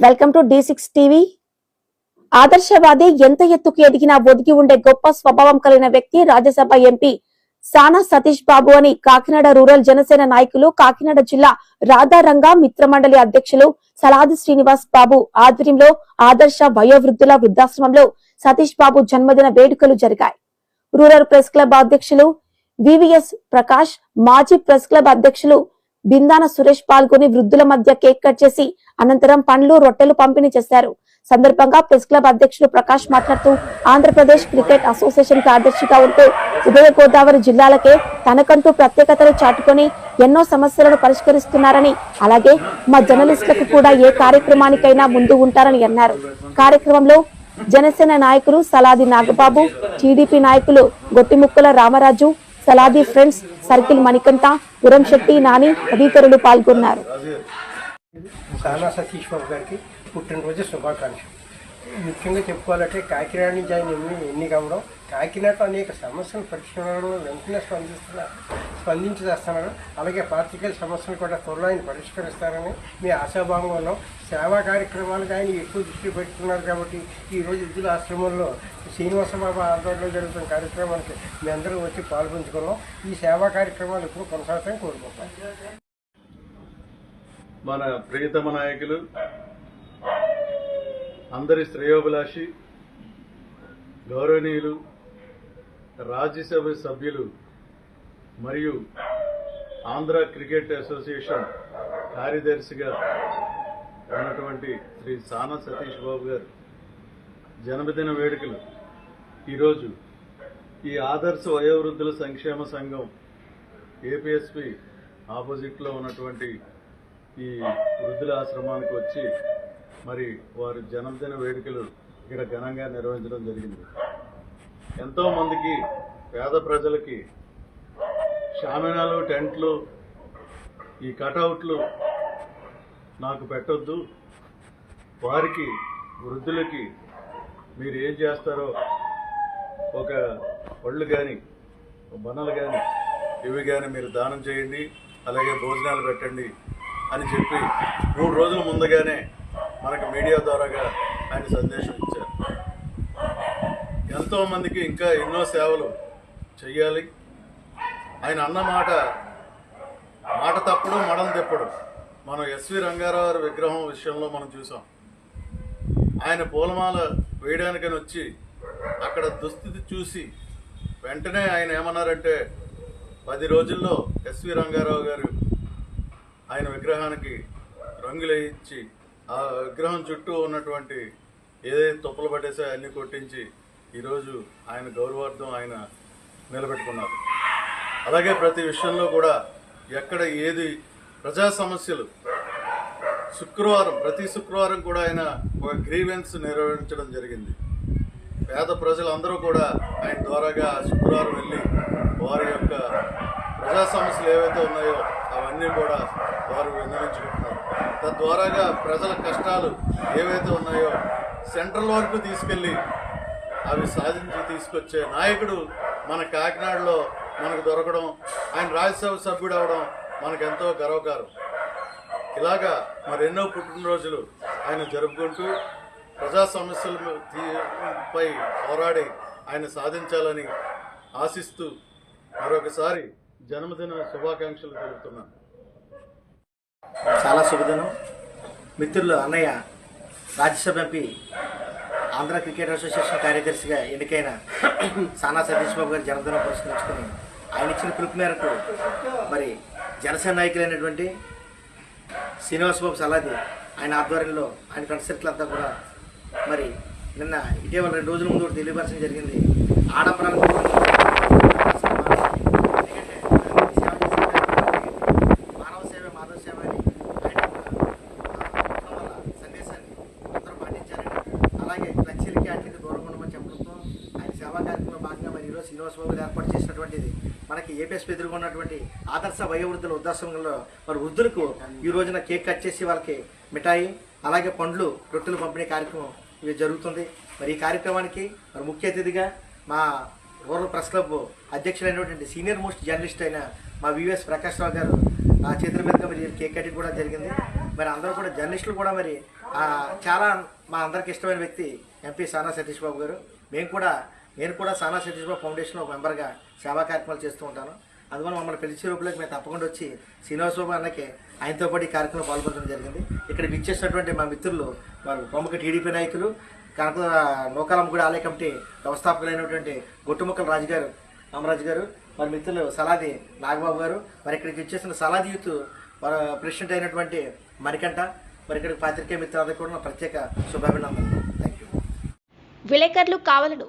Welcome to D six TV ఆదర్శవాది ఎంత ఎత్తుకు ఎదిగినా ఒదిగి ఉండే గొప్ప స్వభావం కలిగిన వ్యక్తి రాజ్యసభ ఎంపీ సానా సతీష్ బాబు అని కాకినాడ రూరల్ జనసేన నాయకులు కాకినాడ జిల్లా రాధారంగ మిత్రమండలి అధ్యక్షులు సలాది శ్రీనివాస్ బాబు ఆధ్వర్యంలో ఆదర్శ వయోవృద్ధుల వృద్ధాశ్రమంలో సతీష్ బాబు జన్మదిన వేడుకలు జరిగాయి. రూరల్ ప్రెస్ క్లబ్ అధ్యక్షులు వివిఎస్ ప్రకాష్ మాజీ ప్రెస్ క్లబ్ అధ్యక్షులు బిందాన సురేష్ పాల్గొని వృద్ధుల మధ్య కేక్ కట్ చేసి అనంతరం పండ్లు రొట్టెలు పంపిణీ చేశారు. సందర్భంగా ప్రెస్ క్లబ్ అధ్యక్షుడు ప్రకాష్ మాట్లాడుతూ ఆంధ్రప్రదేశ్ క్రికెట్ అసోసియేషన్ కార్యదర్శిగా ఉంటూ ఉభయ గోదావరి జిల్లాలకే తనకంటూ ప్రత్యేకతలు చాటుకొని ఎన్నో సమస్యలను పరిష్కరిస్తున్నారని అలాగే మా జర్నలిస్టులకు కూడా ఏ కార్యక్రమానికైనా ముందు ఉంటారని అన్నారు. కార్యక్రమంలో జనసేన నాయకులు సలాది నాగబాబు టీడీపీ నాయకులు గొట్టిముక్కల రామరాజు సలాది ఫ్రెండ్స్ సర్కిల్ మణికంఠ గురంశెట్టి నాని తదితరులు పాల్గొన్నారు. సానా సతీష్ బాబు గారికి పుట్టినరోజు శుభాకాంక్షలు. ముఖ్యంగా చెప్పుకోవాలంటే కాకినాడ నుంచి ఆయన ఎన్ని ఎన్ని కావడం కాకినాడలో అనేక సమస్యలు పరిష్కారంలో వెంటనే స్పందిస్తున్నారు. స్పందించి చేస్తున్నారు అలాగే పార్టికల్ సమస్యలు కూడా త్వరలో ఆయన పరిష్కరిస్తారని మీ ఆశాభావంలో సేవా కార్యక్రమాలకు ఆయన ఎక్కువ దృష్టి పెడుతున్నారు కాబట్టి ఈరోజు ఇద్దరు ఆశ్రమంలో శ్రీనివాసబాబు ఆధ్వర్యంలో జరుగుతున్న కార్యక్రమానికి మీ అందరూ వచ్చి పాల్పంచుకున్నాం. ఈ సేవా కార్యక్రమాలు ఎప్పుడు కొనసాగుతాయని కోరుకుంటాం మన ప్రియతమ నాయకులు అందరి శ్రేయోభిలాషి గౌరవనీయులు రాజ్యసభ సభ్యులు మరియు ఆంధ్ర క్రికెట్ అసోసియేషన్ కార్యదర్శిగా ఉన్నటువంటి శ్రీ సానా సతీష్ బాబు గారు జన్మదిన వేడుకలు. ఈరోజు ఈ ఆదర్శ వయోవృద్ధుల సంక్షేమ సంఘం ఏపీఎస్పి ఆపోజిట్లో ఉన్నటువంటి ఈ వృద్ధుల ఆశ్రమానికి వచ్చి మరి వారి జన్మదిన వేడుకలు ఇక్కడ ఘనంగా నిర్వహించడం జరిగింది. ఎంతోమందికి పేద ప్రజలకి షామినాలు టెంట్లు ఈ కటౌట్లు నాకు పెట్టొద్దు. వారికి వృద్ధులకి మీరు ఏం చేస్తారో ఒక పళ్ళు కానీ బనలు కానీ ఇవి కానీ మీరు దానం చేయండి అలాగే భోజనాలు పెట్టండి అని చెప్పి మూడు రోజుల ముందుగానే మనకు మీడియా ద్వారాగా ఆయన సందేశం ఇచ్చారు. ఎంతోమందికి ఇంకా ఎన్నో సేవలు చెయ్యాలి. ఆయన అన్న మాట మాట తప్పుడు మడం తిప్పడం. మనం ఎస్వి రంగారావు గారి విగ్రహం విషయంలో మనం చూసాం. ఆయన పూలమాల వేయడానికని వచ్చి అక్కడ దుస్థితి చూసి వెంటనే ఆయన ఏమన్నారంటే పది రోజుల్లో ఎస్వి రంగారావు గారు ఆయన విగ్రహానికి రంగులు వేయించి ఆ విగ్రహం చుట్టూ ఉన్నటువంటి ఏదైతే తుప్పలు పట్టేసో అన్నీ కొట్టించి ఈరోజు ఆయన గౌరవార్థం ఆయన నిలబెట్టుకున్నారు. అలాగే ప్రతి విషయంలో కూడా ఎక్కడ ఏది ప్రజా సమస్యలు శుక్రవారం ప్రతి శుక్రవారం కూడా ఆయన ఒక గ్రీవెన్స్ నిర్వహించడం జరిగింది. పేద ప్రజలందరూ కూడా ఆయన ద్వారాగా ఆ శుక్రవారం వెళ్ళి వారి యొక్క ప్రజా సమస్యలు ఏవైతే ఉన్నాయో అవన్నీ కూడా వారు విన్నవించుకుంటున్నారు. తద్వారాగా ప్రజల కష్టాలు ఏవైతే ఉన్నాయో సెంట్రల్ వరకు తీసుకెళ్ళి అవి సాధించి తీసుకొచ్చే నాయకుడు మన కాకినాడలో మనకు దొరకడం ఆయన రాజ్యసభ సభ్యుడు అవడం మనకెంతో గర్వకారం. ఇలాగా మరెన్నో పుట్టినరోజులు ఆయన జరుపుకుంటూ ప్రజా సమస్యల పై పోరాడి ఆయన సాధించాలని ఆశిస్తూ మరొకసారి జన్మదిన శుభాకాంక్షలు తెలుపుతున్నాను. చాలా శుభదినం. మిత్రులు అన్నయ్య Rajya Sabha MP Andhra cricket association కార్యదర్శిగా ఎన్నికైన సానా సతీష్ బాబు గారి జన్మదినం పురస్కరించుకుని ఆయన ఇచ్చిన పిలుపు మేరకు మరి జనసేన నాయకులైనటువంటి శ్రీనివాసబాబు సలాది ఆయన ఆధ్వర్యంలో ఆయన ఫ్రెండ్ సర్కిల్ అంతా కూడా మరి నిన్న ఇటీవల రెండు రోజుల ముందు తెలియపరచడం జరిగింది. ఆడంబరాలకు మానవ సేవ మాధవ సేవ అని ఆయన చెప్పడం వల్ల సందేశాన్ని అందరూ పాటించారని అలాగే లక్ష్యాలకి వాటికి దూరంగా ఉండమని చెప్పడంతో ఆయన సేవా కార్యక్రమంలో భాగంగా శ్రీనివాసబాబు ఏర్పాటు చేసినటువంటిది మనకి ఏపీఎస్ ఎదురుగా ఉన్నటువంటి ఆదర్శ వయోవృద్ధుల వృద్ధాశ్రమంలో మరి వృద్ధులకు ఈ రోజున కేక్ కట్ చేసి వాళ్ళకి మిఠాయి అలాగే పండ్లు రొట్టెలు పంపిణీ కార్యక్రమం ఇవి జరుగుతుంది. మరి ఈ కార్యక్రమానికి మరి ముఖ్య అతిథిగా మా రూరల్ ప్రెస్ క్లబ్ అధ్యక్షులైనటువంటి సీనియర్ మోస్ట్ జర్నలిస్ట్ అయిన మా వివిఎస్ ప్రకాష్ రావు గారు ఆ చేతుల మీదుగా మరి కేక్ కటింగ్ కూడా జరిగింది. మరి అందరూ కూడా జర్నలిస్టులు కూడా మరి చాలా మా అందరికి ఇష్టమైన వ్యక్తి ఎంపీ సానా సతీష్ బాబు గారు. మేము కూడా నేను కూడా సానా సతీష్ బాబు ఫౌండేషన్లో ఒక మెంబర్గా సేవా కార్యక్రమాలు చేస్తూ ఉంటాను. అందువల్ల మమ్మల్ని పిలిచే రూపంలోకి మేము తప్పకుండా వచ్చి శ్రీనివాసబాబు అన్నకి ఆయనతో పాటు ఈ కార్యక్రమం పాల్గొనడం జరిగింది. ఇక్కడ విచ్చేసినటువంటి మా మిత్రులు వారు ప్రముఖ టీడీపీ నాయకులు కనక నూకాలమ్మగూడి ఆలయ కమిటీ వ్యవస్థాపకులైనటువంటి గొట్టుముక్కల రాజు గారు అమరాజు గారు వారి మిత్రులు సలాది నాగబాబు గారు మరి ఇక్కడికి వచ్చేసిన సలాది యూత్ వారు ప్రెసిడెంట్ అయినటువంటి మణికంఠ మరి ఇక్కడికి పాత్రికేయ మిత్రులందరికీ కూడా ప్రత్యేక శుభాభినందనలు. థ్యాంక్ యూ విలేకరులు కావాలను